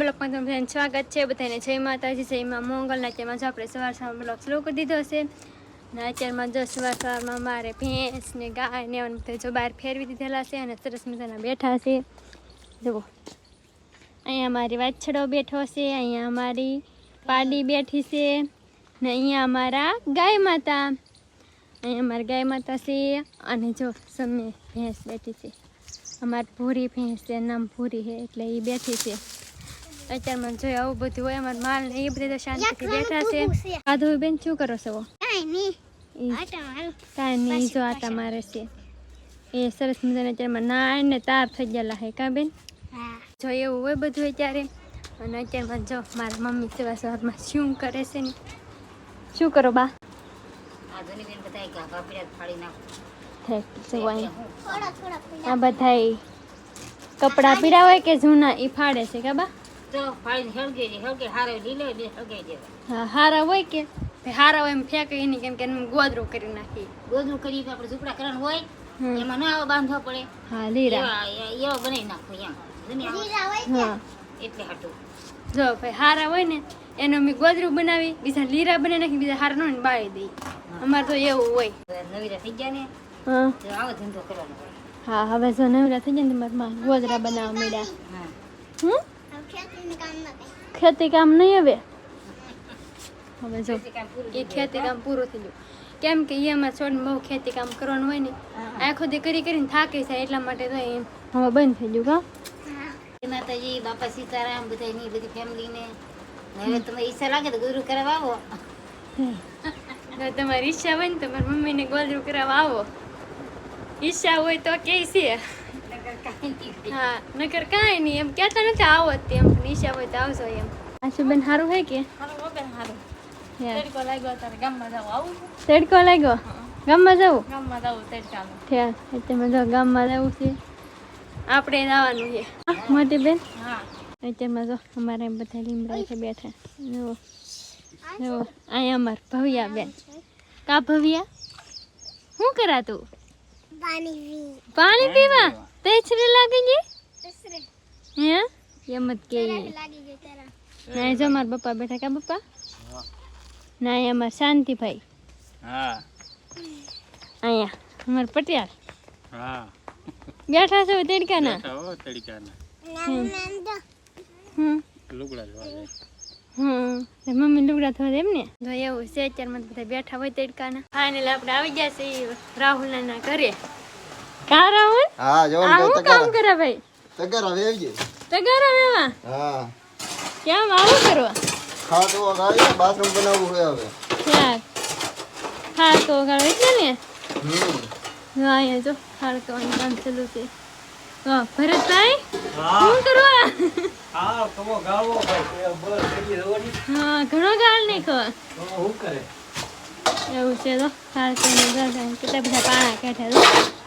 બ્લોગમાં તમને બધાને સ્વાગત છે. બધાને જય માતાજી, જય માં મોંગલ. અત્યારમાં જો આપણે સવાર સવાર બ્લોક શરૂ કરી દીધો છે ને અત્યારમાં જો સવાર સવારમાં મારે ભેંસ ને ગાય ને એવું જો બહાર ફેરવી દીધેલા છે અને સરસ મજાના બેઠા છે. જુઓ. અહીંયા મારી વાછડો બેઠો છે, અહીંયા અમારી પાડી બેઠી છે ને અહીંયા અમારા ગાય માતા. અહીંયા અમારા ગાય માતા છે અને જો સમય ભેંસ બેઠી છે. અમારી ભૂરી ભેંસ છે નામ ભૂરી છે, એટલે એ બેઠી છે. અત્યારમાં જોઈ આવું બધું હોય અમારા માલ ને એ બધી તો શાંતિથી બેઠા છે. આધુ બેન શું કરો છો? કાંઈ નહીં. જો આ મારે છે. એ સરસ મજાના અત્યારમાં નાય ને તાર થઈ ગયેલા હે કા બેન? જો એવું હોય બધું અત્યારે. અને અત્યારમાં જો મારા મમ્મી સેવા સવારમાં શું કરે છે ને? શું કરો બા? આ બધાય કપડાં પીડા હોય કે જૂના એ ફાડે છે કે બા? તો ફાડીને હળગે છે હળગે હારે લીલો હા હોય કે? ભઈ હારા હોય એમ ફેંકે નહીં કેમ કે એનું ગોદરું કરી નાખી. ગોદરું કરી આપણે ઝૂપડા કરવાનું હોય એમાં ના બાંધવા પડે. હા લીરા. એવા બનાવી નાખો એમ. એટલે હાટું. જો ભાઈ હારા હોય ને એનો અમે ગોદરું બનાવી બીજા લીરા બનાવી નાખી બીજા હાર નો બાળી દઈ. અમારે તો એવું હોય. નવીરા થઈ ગયા ને હા. આવો ધંધો કરવાનો હા હવે જો નવરા થઈ ગયા ને તમારે ગોદરા બનાવવા મળ્યા હમ? ખેતી કામ નહીં હવે? હવે જો પૂરું એ ખેતી કામ પૂરું થઈ ગયું. કેમ કે એમાં છોડ બહુ ખેતી કામ કરવાનું હોય ને આખો દી કરી કરીને થાકી જાય એટલા માટે તો એમ હવે બંધ થઈ ગયું કા માતાજી બાપા સીતારામ બધા ની બધી ફેમિલીને. હવે તમે ઈચ્છા લાગે તો ગુરુ કરવા આવો. તમારી ઈચ્છા હોય ને તમારી મમ્મીને ગોદરું કરાવવા આવો. ઈચ્છા હોય તો કે છે. હા નકર કાંઈ નહીં એમ કહેતા નથી આવો જ એમ નિશા હોય તો આવજો એમ. આશુબેન સારું હે કે. તડકો લાગ્યો ગામમાં જવું? ઠેક અત્યારમાં જો ગામમાં જવું છે. આપણે જવાનું છે. મોટી બેન? અત્યારમાં જો અમારે એમ બધા લીમડા છે બેઠા. જુઓ જુઓ અહીંયા અમાર ભવ્યા બેન. કા ભવ્યા? શું કરા તું પાણી પીવા? તે છરે લાગી ગઈ? હે? એમ જ કે. ના જો મારા પપ્પા બેઠા કે પપ્પા? ના અમાર શાંતિભાઈ. હા. અહીંયા અમાર પટેલ હા. બેઠા છો તેડકાના? હો તડીકાના. હમ. લુગડા જોવા હમ. મમ્મી લુગડા થવા એમ ને તો એવું છે અત્યારમાં બધા બેઠા હોય તડકાના. ફાઇનલ આપણે આવી ગયા છે રાહુલ ના ઘરે. કા રાહુલ હા હું કામ કરે ભાઈ? તગર હવે તગારા વેવા? હા. કેમ આવું કરવા? ખાવા તો વગાડી બાથરૂમ બનાવવું હોય હવે. ક્યાં હા તો ગાળો એટલે ને? હમ. જો અહીંયા જો ખાડકવાનું કામ ચાલુ છે. તો ભરતભાઈ શું કરવા? હા કમો ગાવો ભાઈ બસ એટલી રોડી હા ઘણો ગાળ નાખો હું કરે? એવું છે તો ગાળ કેટલા બધા પાણા કાઢ્યા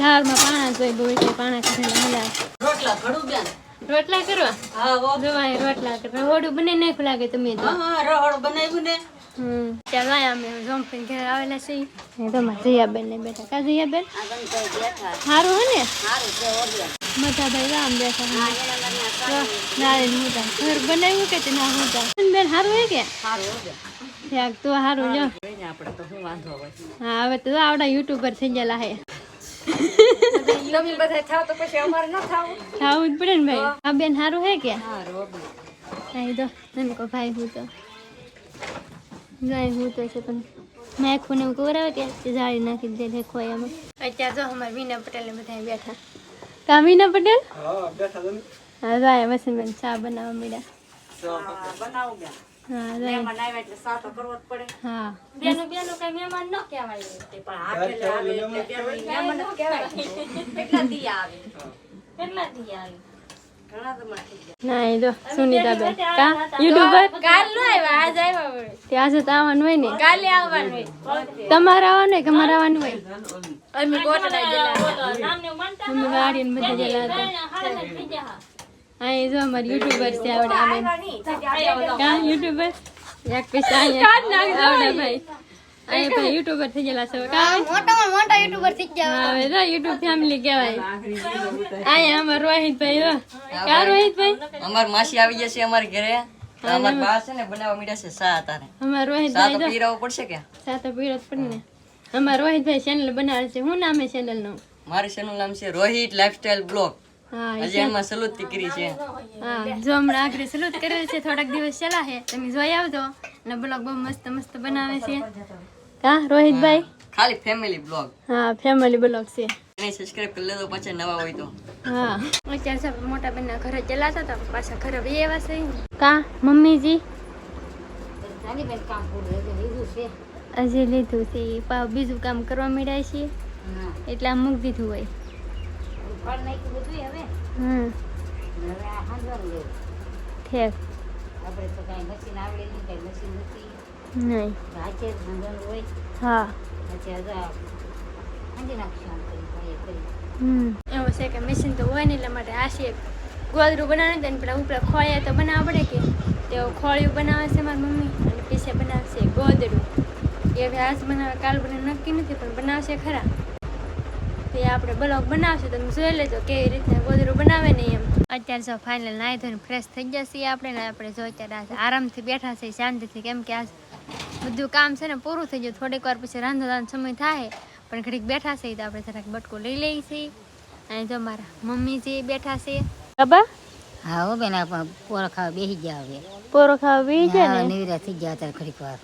ધારમાં પાણા જોઈ બહુ એટલે પાણા કરીને હલા રોટલા ઘડું બેન. રોટલા કરવા? હા વો જો રોટલા કરવા. રોડું બને નાખ્યું લાગે તમે તો. હા રોડ બનાવ્યું ને. હમ. ચાલો અમે ઘરે આવેલા છીએ. એ તો ને બેઠા. કા આ સારું હે ને? મજા ભાઈ રામ બેઠા નારાયણ મોટા ઘર બનાવ્યું કે તે ના મોટા બેન સારું હે કે? સારું ત્યાગ તો સારું જો આપણે તો શું વાંધો હોય. હા હવે તો આવડા યુટ્યુબર થઈ ગયેલા હે. તમે બધા થાવ તો પછી અમારે ન થાવું. ખાવું જ પડે ને ભાઈ? આ બેન સારું હે કે? સારું તો. નન કો ભાઈ હું તો ભાઈ હું તો છે પણ મેખું ને એવું કરાવે કે? તે જાળી નાખી દે લેખો એમાં. અત્યારે જો અમારે વીના પટેલ ને બધા બેઠા. કા વિના પટેલ? હા બેઠા તમે હા જાય વસંતબેન ચા બનાવવા મળ્યા. બનાવું બેન મહેમાન આવ્યા એટલે સા કરવો જ પડે. હા. બેનો બેનો કઈ મહેમાન ન કહેવાય પણ આવે એટલે બેન મહેમાન કેટલા દી આવે. કેટલા દી આવે. તમારે આવવાનું હોય કે મારે આવવાનું હોય? અમે ગોટડા જેલા અમે વાડી ને બધા અહીં જો અમારે યુટ્યુબર છે આવડે અમે કા યુટ્યુબર એક પૈસા આવડે ભાઈ. અહીં ભાઈ યુટ્યુબર થઈ ગયેલા છે કાં? મોટામાં મોટા યુટ્યુબર થઈ ગયા હવે તો યુટ્યુબ ફેમિલી કહેવાય. અહીંયા અમાર રોહિતભાઈ જો. કા રોહિતભાઈ? અમાર માસી આવી જશે અમાર ઘરે. અમાર બા છે ને બનાવવા મીડા છે સા તારે અમાર સા રોહિતભાઈ તો જો. પડશે કે? સા તો જ પડી ને. અમાર રોહિતભાઈ ચેનલ બનાવે છે. શું નામ છે ચેનલનું? મારી ચેનલ નામ છે રોહિત લાઈફસ્ટાઈલ બ્લોગ હા ઈ સલુત દીકરી છે. હા જો હમણાં આગળ સલુત કરેલ છે થોડાક દિવસ ચલા છે તમે જોઈ આવજો. અને બ્લોગ બહુ મસ્ત મસ્ત બનાવે છે. કા રોહિતભાઈ? ખાલી ફેમિલી બ્લોગ હા ફેમિલી બ્લોગ છે. એને સબસ્ક્રાઇબ કરી લેજો પાછા નવા હોય તો. હા. અત્યારે સબ મોટા બેનના ઘરે ચલાતા હતા પાછા ઘરે બે એવા છે. કા મમ્મીજી? હજી લીધું છે બીજું કામ કરવા મળ્યા છે. એટલે આમ મૂકી દીધું હોય. હમ. ઠેક નહીં હા. હમ. એવું છે કે મશીન તો હોય ને એટલે માટે આ છે. ગોદરું બનાવે ને પેલા ઉપર ખોળિયા તો બનાવવા પડે કે? તેઓ ખોળિયું બનાવે છે મારી મમ્મી. અને પીછે બનાવશે ગોદરું. એ હવે આજ બનાવે કાલ બનાવે નક્કી નથી પણ બનાવશે ખરા. તે આપણે બ્લોગ બનાવશું તમે જોઈ લેજો કેવી રીતના ગોદરું બનાવે ને એમ. અત્યારે જો ફાઇનલ નાહી ધોઈને ફ્રેશ થઈ ગયા છીએ આપણે ને આપણે જો અત્યારે આરામથી બેઠા છે શાંતિથી કેમ કે આ બધું કામ છે ને પૂરું થઈ ગયું થોડીક વાર પછી રાંધવાનો સમય થાય પણ ઘડીક બેઠા છે તો આપણે જરાક બટકો લઈ લઈએ છીએ. અને જો મારા મમ્મી જે બેઠા છે. બાબા હા હો બેન આપણે પોરો ખાવા બેસી ગયા હવે. પોરો ખાવા બી ગયા ને? નિવરા થઈ ગયા અત્યારે ઘડીક વાર.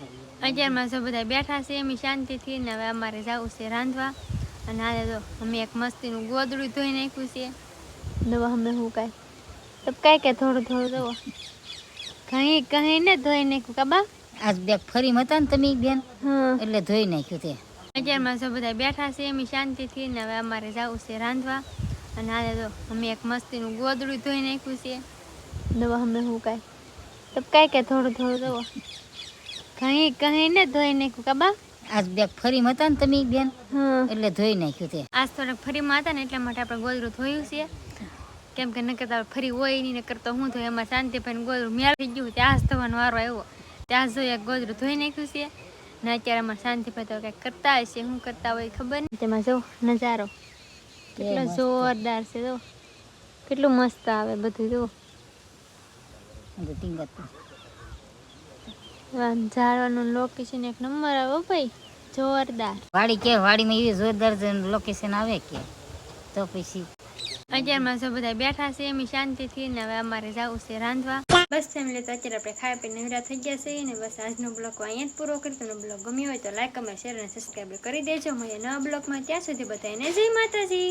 રહીએ. અત્યારમાં બધા બેઠા છે એમ શાંતિથી ને હવે અમારે જવું છે રાંધવા. અને આજે તો અમે એક મસ્તીનું ગોદડું ધોઈ નાખ્યું છે. દવા અમે હું કાંઈ? તો કાંઈ કે થોડું થોડું દવા કहीं કहीं ને ધોઈ નાખ્યું કાબા આજ બે ફરી હતા ને તમે બેન? હા. એટલે ધોઈ નાખ્યું તે. અત્યારમાં જો બધા બેઠા છે એમ શાંતિથી ને હવે અમારે જવું છે રાંધવા. અને આજે તો અમે એક મસ્તીનું ગોદડું ધોઈ નાખ્યું છે. દવા અમે હું કાંઈ? તો કઈ કે થોડું થોડું દો કઈ કઈ ને ધોઈ નાખ્યું કાબા આજ બે ફરી હતા ને તમે બેન? હા. એટલે ધોઈ નાખ્યું તે. આજ થોડાક ફરી હતા ને એટલા માટે આપણે ગોદરું ધોયું છે. કેમ કે નકર તો ફરી હોય નહીં નકર તો હું ધોઈ એમાં શાંતિ પણ ગોદરું મેળવી ગયું. ત્યાં જ થવાનો વારો આવ્યો. ત્યાં જો એક ગોદરું ધોઈ નાખ્યું છે. ને અત્યારે અમારે શાંતિ તો કંઈક કરતા હશે શું કરતા હોય ખબર નહીં. તેમાં જો નજારો. કેટલો જોરદાર છે જો. કેટલું મસ્ત આવે બધું જો. બધું ટીંગત ઝાડવાનું લોકેશન એક નંબર આવે ભાઈ જોરદાર. વાડી કે વાડીમાં એવી જોરદાર લોકેશન આવે કે? તો પછી? અત્યારમાં સૌ બધા બેઠા છે એમ શાંતિથી ને હવે અમારે જવું છે રાંધવા. બસ ફેમિલી તો અત્યારે આપણે ખાવા પીને નવરા થઈ ગયા છે ને બસ આજનો બ્લોગ અહીંયા જ પૂરો કરી તમને બ્લોગ ગમ્યો હોય તો લાઈક કમેન્ટ શેર અને સબસ્ક્રાઈબ કરી દેજો. મળીએ નવા બ્લોગમાં ત્યાં સુધી બધાને જય માતાજી.